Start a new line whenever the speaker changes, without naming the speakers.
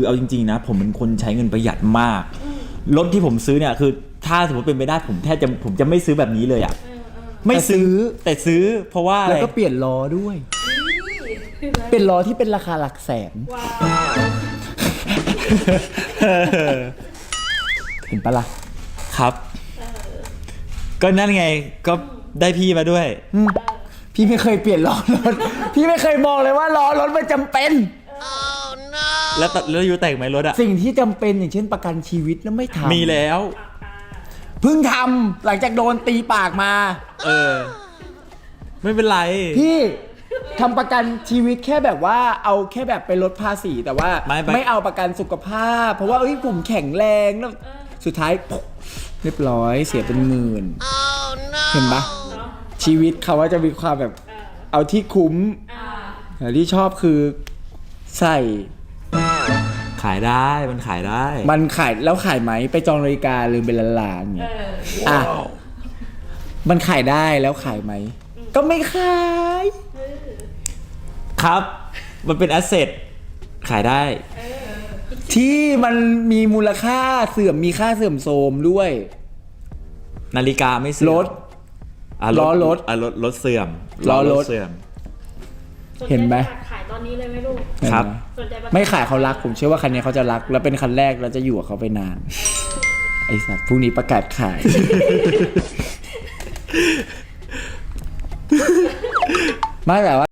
คือเอาจริงๆนะ ผมเป็นคนใช้เงินประหยัดมาก รถที่ผมซื้อเนี่ยคือถ้าสมมติเป็นไปได้ผมแทบจะผมจะไม่ซื้อแบบนี้เลยอะไม่ซื้อแต่ซื้อเพราะว่าอะ
แล้
ไร
วก็เปลี่ยนล้อด้วย เป็นล้อที่เป็นราคาหลักแสน
ว้าว
เห็นปะล่ะ
ครับ ก็นั่นไงก็ได้พี่มาด้วย
อืมพี่ไม่เคยเปลี่ยนล้อรถ พี่ไม่เคยมองเลยว่าล้อรถมันจำเป็น
แล้วตแล้วยูแต่งไหมรถอะ
สิ่งที่จำเป็นอย่างเช่นประกันชีวิตแล้วไม่ทำ
มีแล้ว
เพิ่งทำหลังจากโดนตีปากมา
เออ ไม่เป็นไร
พี่ทำประกันชีวิตแค่แบบว่าเอาแค่แบบไปลดภาษีแต่ว่า
ไม่ไม่
เอาประกันสุขภาพ เพราะว่าเอ้ยผมแข็งแรงแล้วสุดท้ายปุ๊บเรียบร้อยเสียเป็นหมื่น เห็นปะชีวิตเขาว่าจะมีความแบบเอาที่คุ้มแต่ที่ชอบคือใส่
ขายได้มันขายได้
มันขายแล้วขายไหมไปจองนาฬิกาลืมเป็นล้านๆเนี่ยอะมันขายได้แล้วขายไหม ก็ไม่ขาย
ครับ มันเป็นแอสเซทขายได้
ที่มันมีมูลค่าเสื่อมมีค่าเสื่อมโทรมด้วย
นาฬิกาไม่เสื่อม
รถ
อะ
ล้อรถ
อะรถรถเสื่อม
ล้อรถ
เสื่อม
สใจ
เห็นไหม
จะขายตอนนี้เลยไหมลูก
ครับ
สนใจประกัน
ไม่ขายเขารักผมเชื่อว่าคันนี้เขาจะรัก แล้วเป็นคันแรกแล้วจะอยู่กับเขาไปนาน ไอสัตว์พรุ่งนี้ประกาศขาย ไม่แบบว่า